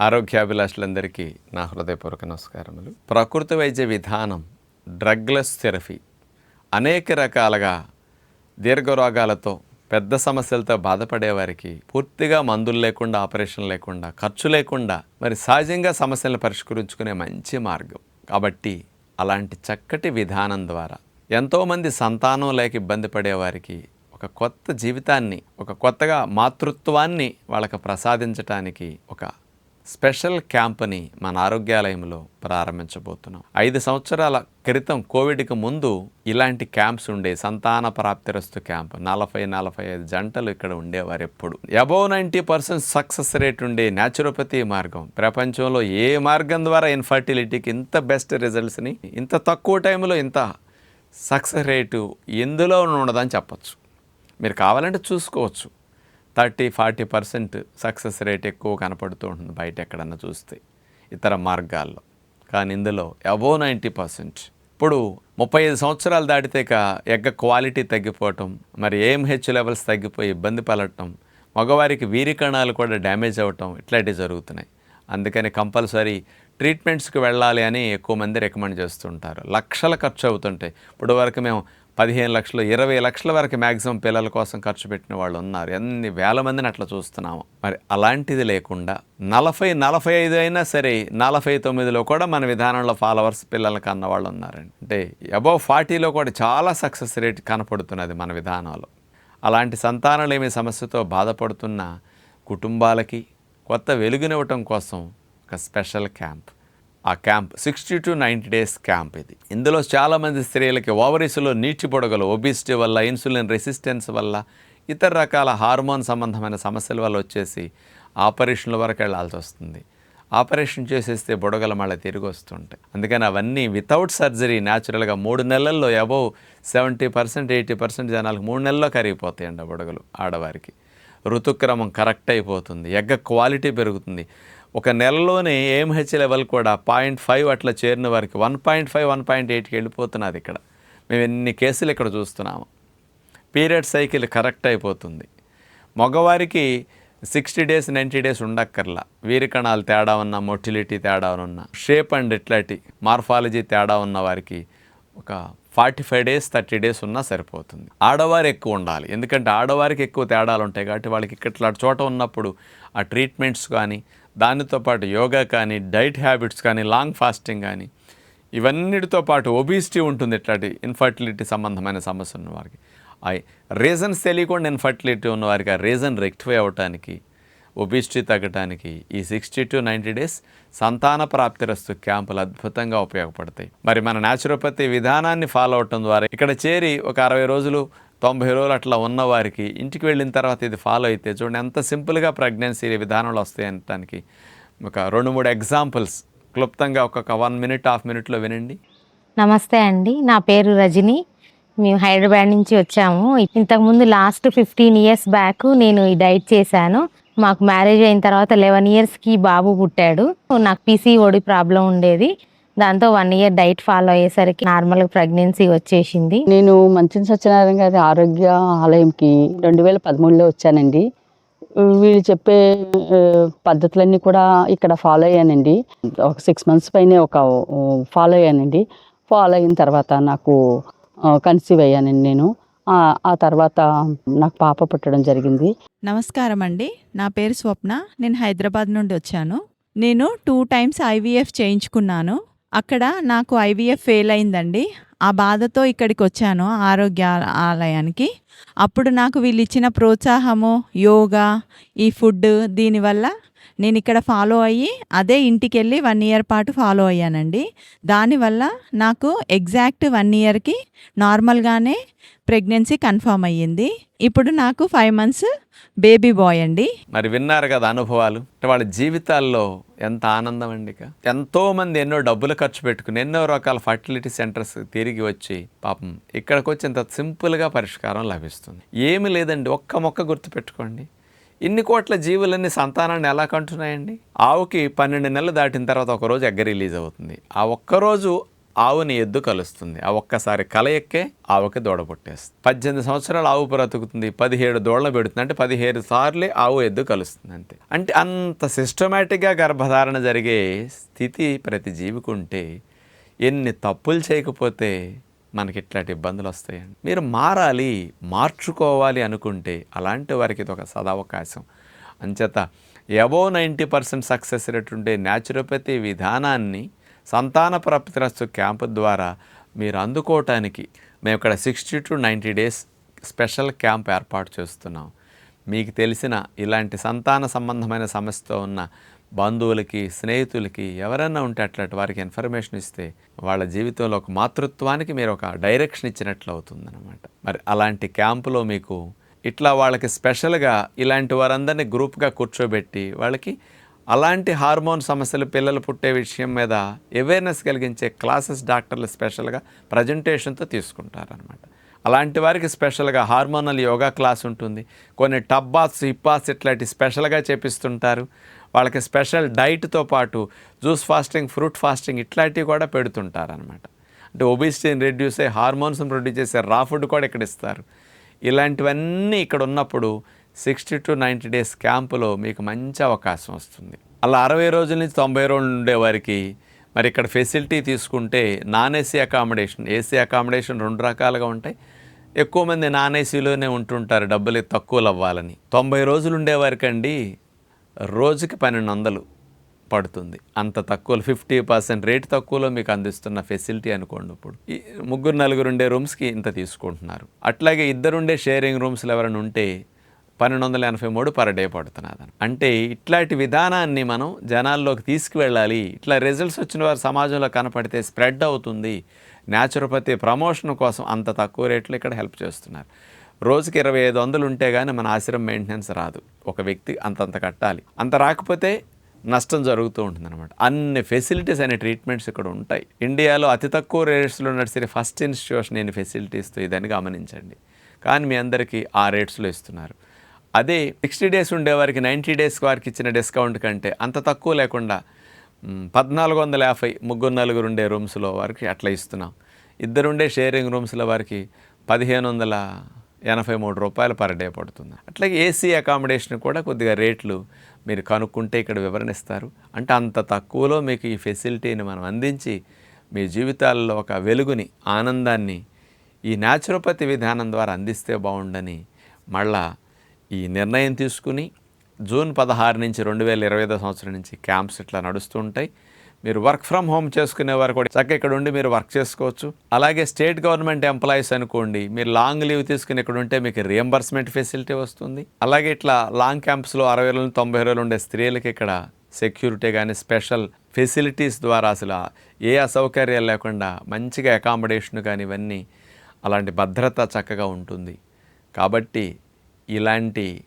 ఆరోగ్యాభిలాషులందరికీ నా హృదయపూర్వక నమస్కారములు. ప్రకృతి వైద్య విధానం డ్రగ్లెస్ థెరపీ అనేక రకాలుగా దీర్ఘ రోగాలతో పెద్ద సమస్యలతో బాధపడేవారికి పూర్తిగా మందులు లేకుండా ఆపరేషన్ లేకుండా ఖర్చు లేకుండా మరి సహజంగా సమస్యలను పరిష్కరించుకునే మంచి మార్గం. కాబట్టి అలాంటి చక్కటి విధానం ద్వారా ఎంతోమంది సంతానం లేక ఇబ్బంది పడేవారికి ఒక కొత్త జీవితాన్ని ఒక కొత్తగా మాతృత్వాన్ని వాళ్ళకి ప్రసాదించటానికి ఒక స్పెషల్ క్యాంప్ని మన ఆరోగ్యాలయంలో ప్రారంభించబోతున్నాం. ఐదు సంవత్సరాల క్రితం కోవిడ్కి ముందు ఇలాంటి క్యాంప్స్ ఉండే సంతాన ప్రాప్తిరస్తు క్యాంప్ నలభై నలభై ఐదు జంటలు ఇక్కడ ఉండేవారు ఎప్పుడు. Above ninety percent success rate ఉండే న్యాచురోపతి మార్గం ప్రపంచంలో ఏ మార్గం ద్వారా ఇన్ఫర్టిలిటీకి ఇంత బెస్ట్ రిజల్ట్స్ని ఇంత తక్కువ టైంలో ఇంత సక్సెస్ రేటు ఎందులో ఉండదని చెప్పచ్చు. మీరు కావాలంటే చూసుకోవచ్చు. Thirty forty percent success rate ఎక్కువ కనపడుతూ ఉంటుంది బయట ఎక్కడన్నా చూస్తే ఇతర మార్గాల్లో. కానీ ఇందులో అబోవ్ నైంటీ పర్సెంట్. ఇప్పుడు ముప్పై ఐదు సంవత్సరాలు దాటితేక ఎగ్గ క్వాలిటీ తగ్గిపోవటం మరి ఏఎంహెచ్ లెవెల్స్ తగ్గిపోయి ఇబ్బంది పడటం మగవారికి వీరి కణాలు కూడా డ్యామేజ్ అవ్వటం ఇట్లాంటివి జరుగుతున్నాయి. అందుకని కంపల్సరీ ట్రీట్మెంట్స్కి వెళ్ళాలి అని ఎక్కువ మంది రికమెండ్ చేస్తుంటారు. లక్షల ఖర్చు అవుతుంటాయి. ఇప్పుడు వరకు మేము పదిహేను లక్షలు ఇరవై లక్షల వరకు మ్యాక్సిమం పిల్లల కోసం ఖర్చు పెట్టిన వాళ్ళు ఉన్నారు. ఎన్ని వేల మందిని అట్లా చూస్తున్నాము. మరి అలాంటిది లేకుండా నలభై నలభై ఐదు అయినా సరే నలభై తొమ్మిదిలో కూడా మన విధానంలో ఫాలోవర్స్ పిల్లలు కన్న వాళ్ళు ఉన్నారండి. అంటే అబౌవ్ ఫార్టీలో కూడా చాలా సక్సెస్ రేట్ కనపడుతున్నది మన విధానంలో. అలాంటి సంతానలేమి సమస్యతో బాధపడుతున్న కుటుంబాలకి కొత్త వెలుగునివ్వటం కోసం ఒక స్పెషల్ క్యాంప్ ఆ camp sixty to ninety days camp ఇది. ఇందులో చాలామంది స్త్రీలకి ఓవరీస్లో నీటి పొడగలు ఒబిసిటీ వల్ల ఇన్సులిన్ రెసిస్టెన్స్ వల్ల ఇతర రకాల హార్మోన్ సంబంధమైన సమస్యల వల్ల వచ్చేసి ఆపరేషన్ల వరకు వెళ్ళాల్సి వస్తుంది. ఆపరేషన్ చేసేస్తే బుడగలు మళ్ళీ తిరిగి వస్తుంటాయి. అందుకని అవన్నీ వితౌట్ సర్జరీ న్యాచురల్గా మూడు నెలల్లో above seventy percent eighty percent జనాలకు మూడు నెలల్లో కరిగిపోతాయండి ఆ బుడగలు ఆడవారికి. ఋతుక్రమం కరెక్ట్ అయిపోతుంది. ఎగ్గ క్వాలిటీ పెరుగుతుంది. ఒక నెలలోనే ఏఎంహెచ్ లెవెల్ కూడా పాయింట్ ఫైవ్ అట్లా చేరిన వారికి one point five one point ఎయిట్కి వెళ్ళిపోతున్నది ఇక్కడ. మేము ఎన్ని కేసులు ఇక్కడ చూస్తున్నాము. పీరియడ్ సైకిల్ కరెక్ట్ అయిపోతుంది. మగవారికి సిక్స్టీ డేస్ నైంటీ డేస్ ఉండక్కర్లా. వీరికణాలు తేడా ఉన్న మొటిలిటీ తేడా ఉన్న షేప్ అండ్ ఇట్లాంటి మార్ఫాలజీ తేడా ఉన్న వారికి ఒక forty five days thirty days ఉన్నా సరిపోతుంది. ఆడవారు ఎక్కువ ఉండాలి. ఎందుకంటే ఆడవారికి ఎక్కువ తేడాలు ఉంటాయి కాబట్టి వాళ్ళకి ఇట్లా చోట ఉన్నప్పుడు ఆ ట్రీట్మెంట్స్ కానీ దానితో పాటు యోగా కానీ డైట్ హ్యాబిట్స్ కానీ లాంగ్ ఫాస్టింగ్ కానీ ఇవన్నిటితో పాటు ఒబీసిటీ ఉంటుంది ఇట్లాంటి ఇన్ఫర్టిలిటీ సంబంధమైన సమస్య ఉన్న వారికి. ఐ రీజన్స్ తెలియకుండా ఇన్ఫర్టిలిటీ ఉన్న వారికి ఆ రీజన్ రెక్టిఫై అవ్వటానికి ఒబిసిటీ తగ్గటానికి ఈ సిక్స్టీ టు నైంటీ డేస్ సంతాన ప్రాప్తిరస్తు క్యాంపులు అద్భుతంగా ఉపయోగపడతాయి. మరి మన న్యాచురోపతి విధానాన్ని ఫాలో అవటం ద్వారా ఇక్కడ చేరి ఒక అరవై రోజులు తొంభై రోజులు అట్లా ఉన్నవారికి ఇంటికి వెళ్ళిన తర్వాత ఇది ఫాలో అయితే చూడండి ఎంత సింపుల్గా ప్రెగ్నెన్సీ విధానంలో వస్తాయి అనటానికి. ఒక రెండు మూడు ఎగ్జాంపుల్స్ క్లుప్తంగా ఒక్కొక్క వన్ మినిట్ హాఫ్ మినిట్లో వినండి. నమస్తే అండి నా పేరు రజని. మేము హైదరాబాద్ నుంచి వచ్చాము. ఇంతకుముందు లాస్ట్ ఫిఫ్టీన్ ఇయర్స్ బ్యాక్ నేను ఈ డైట్ చేశాను. మాకు మ్యారేజ్ అయిన తర్వాత లెవెన్ ఇయర్స్కి బాబు పుట్టాడు. నాకు పీసీఓడి ప్రాబ్లం ఉండేది. దాంతో వన్ ఇయర్ డైట్ ఫాలో అయ్యేసరికి నార్మల్ ప్రెగ్నెన్సీ వచ్చేసింది. నేను మంచిన సత్యనారాయణ గారి ఆరోగ్య ఆలయంకి రెండు వేల పదమూడులో వచ్చానండి. వీళ్ళు చెప్పే పద్ధతులన్నీ కూడా ఇక్కడ ఫాలో అయ్యానండి. ఒక సిక్స్ మంత్స్ పైనే ఒక ఫాలో అయ్యానండి. ఫాలో అయిన తర్వాత నాకు కన్సీవ్ అయ్యానండి నేను. ఆ, ఆ తర్వాత నాకు పాప పుట్టడం జరిగింది. నమస్కారం అండి నా పేరు స్వప్న. నేను హైదరాబాద్ నుండి వచ్చాను. నేను టూ టైమ్స్ ఐవీఎఫ్ చేయించుకున్నాను. అక్కడ నాకు ఐవీఎఫ్ ఫెయిల్ అయిందండి. ఆ బాధతో ఇక్కడికి వచ్చాను ఆరోగ్య ఆలయానికి అప్పుడు నాకు వీళ్ళు ఇచ్చిన ప్రోత్సాహము యోగా ఈ ఫుడ్ దీనివల్ల నేను ఇక్కడ ఫాలో అయ్యి అదే ఇంటికి వెళ్ళి వన్ ఇయర్ పాటు ఫాలో అయ్యానండి. దానివల్ల నాకు ఎగ్జాక్ట్ వన్ ఇయర్కి నార్మల్గానే ప్రెగ్నెన్సీ కన్ఫర్మ్ అయ్యింది. ఇప్పుడు నాకు ఫైవ్ మంత్స్ బేబీ బాయ్ అండి. మరి విన్నారు కదా అనుభవాలు. వాళ్ళ జీవితాల్లో ఎంత ఆనందం అండి ఎంతో మంది ఎన్నో డబ్బులు ఖర్చు పెట్టుకుని ఎన్నో రకాల ఫర్టిలిటీ సెంటర్స్ తిరిగి వచ్చి పాపం ఇక్కడికి వచ్చి ఇంత సింపుల్గా పరిష్కారం లభిస్తుంది. ఏమి లేదండి ఒక్క మొక్క గుర్తుపెట్టుకోండి. ఇన్ని కోట్ల జీవులన్నీ సంతానాన్ని ఎలా కంటున్నాయండి? ఆవుకి పన్నెండు నెలలు దాటిన తర్వాత ఒకరోజు ఎగ్గ రిలీజ్ అవుతుంది. ఆ ఒక్కరోజు ఆవుని ఎద్దు కలుస్తుంది. ఆ ఒక్కసారి కలయక్కే ఆవుకి దూడ పుట్టేస్తుంది. పద్దెనిమిది సంవత్సరాలు ఆవు బ్రతుకుతుంది. పదిహేడు దూడలు పెడుతుంది. అంటే పదిహేడు సార్లు ఆవు ఎద్దు కలుస్తుంది అంతే. అంటే అంత సిస్టమేటిక్గా గర్భధారణ జరిగే స్థితి ప్రతి జీవికి ఉంటే ఎన్ని తప్పులు చేయకపోతే మనకి ఇట్లాంటి ఇబ్బందులు వస్తాయండి మీరు మారాలి మార్చుకోవాలి అనుకుంటే అలాంటి వారికి ఇది ఒక సదావకాశం. అంచేత above ninety percent success rate ఉండే న్యాచురోపతి విధానాన్ని సంతాన ప్రాప్తిరస్తు క్యాంపు ద్వారా మీరు అందుకోవటానికి మేము ఇక్కడ sixty to ninety days special camp ఏర్పాటు చేస్తున్నాం. మీకు తెలిసిన ఇలాంటి సంతాన సంబంధమైన సమస్యతో ఉన్న బంధువులకి స్నేహితులకి ఎవరైనా ఉంటే అట్లాంటి వారికి ఇన్ఫర్మేషన్ ఇస్తే వాళ్ళ జీవితంలో ఒక మాతృత్వానికి మీరు ఒక డైరెక్షన్ ఇచ్చినట్లు అవుతుందన్నమాట. మరి అలాంటి క్యాంపులో మీకు ఇట్లా వాళ్ళకి స్పెషల్గా ఇలాంటి వారందరినీ గ్రూప్గా కూర్చోబెట్టి వాళ్ళకి అలాంటి హార్మోన్ సమస్యలు పిల్లలు పుట్టే విషయం మీద అవేర్నెస్ కలిగించే క్లాసెస్ డాక్టర్లు స్పెషల్గా ప్రజెంటేషన్తో తీసుకుంటారనమాట అలాంటి వారికి స్పెషల్గా హార్మోనల్ యోగా క్లాస్ ఉంటుంది. కొన్ని టబ్బాస్ హిప్పాస్ ఇట్లాంటి స్పెషల్గా చేపిస్తుంటారు. వాళ్ళకి స్పెషల్ డైట్తో పాటు జ్యూస్ ఫాస్టింగ్ ఫ్రూట్ ఫాస్టింగ్ ఇట్లాంటివి కూడా పెడుతుంటారనమాట అంటే ఒబిసిటీని రెడ్యూస్ అయ్యి హార్మోన్స్ని ప్రొడ్యూస్ చేసే రా ఫుడ్ కూడా ఇక్కడ ఇస్తారు. ఇలాంటివన్నీ ఇక్కడ ఉన్నప్పుడు సిక్స్టీ టు నైంటీ డేస్ క్యాంపులో మీకు మంచి అవకాశం వస్తుంది. అలా అరవై రోజుల నుంచి తొంభై రోజులు ఉండే వారికి మరి ఇక్కడ ఫెసిలిటీ తీసుకుంటే non AC accommodation AC accommodation రెండు రకాలుగా ఉంటాయి. ఎక్కువ మంది నాన్ ఏసీలోనే ఉంటుంటారు డబ్బులు తక్కువలు అవ్వాలని తొంభై రోజులు ఉండేవారికండి రోజుకి పన్నెండు వందలు పడుతుంది. అంత తక్కువ ఫిఫ్టీ పర్సెంట్ రేట్ తక్కువలో మీకు అందిస్తున్న ఫెసిలిటీ అనుకోండి ఇప్పుడు. ఈ ముగ్గురు నలుగురు ఉండే రూమ్స్కి ఇంత తీసుకుంటున్నారు. అట్లాగే ఇద్దరుండే షేరింగ్ రూమ్స్లో ఎవరైనా ఉంటే పన్నెండు వందల ఎనభై మూడు పర్ డే పడుతున్నదని అంటే ఇట్లాంటి విధానాన్ని మనం జనాల్లోకి తీసుకువెళ్ళాలి. ఇట్లా రిజల్ట్స్ వచ్చిన వారు సమాజంలో కనపడితే స్ప్రెడ్ అవుతుంది. న్యాచురోపతి ప్రమోషన్ కోసం అంత తక్కువ రేట్లు ఇక్కడ హెల్ప్ చేస్తున్నారు. రోజుకి ఇరవై ఐదు వందలు ఉంటే కానీ మన ఆశ్రమం మెయింటెనెన్స్ రాదు. ఒక వ్యక్తి అంతంత కట్టాలి. అంత రాకపోతే నష్టం జరుగుతూ ఉంటుంది అనమాట అన్ని ఫెసిలిటీస్ అనే ట్రీట్మెంట్స్ ఇక్కడ ఉంటాయి. ఇండియాలో అతి తక్కువ రేట్స్లో నడిచే ఫస్ట్ ఇన్స్టిట్యూషన్ నేను ఫెసిలిటీస్తో ఇదని గమనించండి. కానీ మీ అందరికీ ఆ రేట్స్లో ఇస్తున్నారు. అదే సిక్స్టీ డేస్ ఉండేవారికి నైంటీ డేస్ వారికి ఇచ్చిన డిస్కౌంట్ కంటే అంత తక్కువ లేకుండా పద్నాలుగు వందల యాభై ముగ్గురు నలుగురు ఉండే రూమ్స్లో వారికి అట్లా ఇస్తున్నాం. ఇద్దరుండే షేరింగ్ రూమ్స్లో వారికి పదిహేను వందల ఎనభై మూడు రూపాయలు పర్ డే పడుతుంది. అట్లాగే ఏసీ అకామిడేషన్ కూడా కొద్దిగా రేట్లు మీరు కనుక్కుంటే ఇక్కడ వివరణిస్తారు. అంటే అంత తక్కువలో మీకు ఈ ఫెసిలిటీని మనం అందించి మీ జీవితాల్లో ఒక వెలుగుని ఆనందాన్ని ఈ న్యాచురోపతి విధానం ద్వారా అందిస్తే బాగుండని మళ్ళా ఈ నిర్ణయం తీసుకుని జూన్ పదహారు నుంచి రెండు వేల ఇరవై ఐదో సంవత్సరం నుంచి క్యాంప్స్ ఇట్లా నడుస్తూ ఉంటాయి. మీరు వర్క్ ఫ్రమ్ హోమ్ చేసుకునేవారు కూడా చక్క ఇక్కడ ఉండి మీరు వర్క్ చేసుకోవచ్చు. అలాగే స్టేట్ గవర్నమెంట్ ఎంప్లాయీస్ అనుకోండి మీరు లాంగ్ లీవ్ తీసుకుని ఇక్కడ ఉంటే మీకు రియంబర్స్మెంట్ ఫెసిలిటీ వస్తుంది. అలాగే ఇట్లా లాంగ్ క్యాంప్స్లో అరవై రోజులు తొంభై రోజులు ఉండే స్త్రీలకి ఇక్కడ సెక్యూరిటీ కానీ స్పెషల్ ఫెసిలిటీస్ ద్వారా అసలు ఏ అసౌకర్యాలు లేకుండా మంచిగా అకామిడేషన్ కానీ ఇవన్నీ అలాంటి భద్రత చక్కగా ఉంటుంది. కాబట్టి ఇలాంటి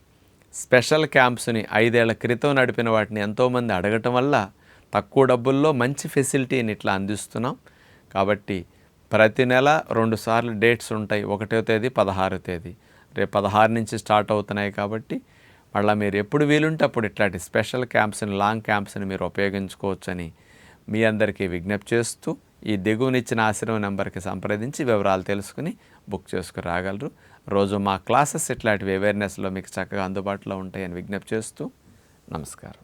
స్పెషల్ క్యాంప్స్ని ఐదేళ్ళ క్రితం నడిపిన వాటిని ఎంతోమంది అడగటం వల్ల తక్కువ డబ్బుల్లో మంచి ఫెసిలిటీని ఇట్లా అందిస్తున్నాం. కాబట్టి ప్రతి నెల రెండు సార్లు డేట్స్ ఉంటాయి. ఒకటో తేదీ పదహారో తేదీ. రేపు పదహారు నుంచి స్టార్ట్ అవుతున్నాయి కాబట్టి మళ్ళీ మీరు ఎప్పుడు వీలుంటే అప్పుడు ఇట్లాంటి స్పెషల్ క్యాంప్స్ని లాంగ్ క్యాంప్స్ని మీరు ఉపయోగించుకోవచ్చని మీ అందరికీ విజ్ఞప్తి చేస్తూ ఈ దిగువనిచ్చిన ఆశ్రమం నెంబర్కి సంప్రదించి వివరాలు తెలుసుకుని బుక్ చేసుకుని రాగలరు. రోజు మా క్లాసెస్ ఇట్లాంటివి అవేర్నెస్లో మీకు చక్కగా అందుబాటులో ఉంటాయని విజ్ఞప్తి చేస్తూ నమస్కారం.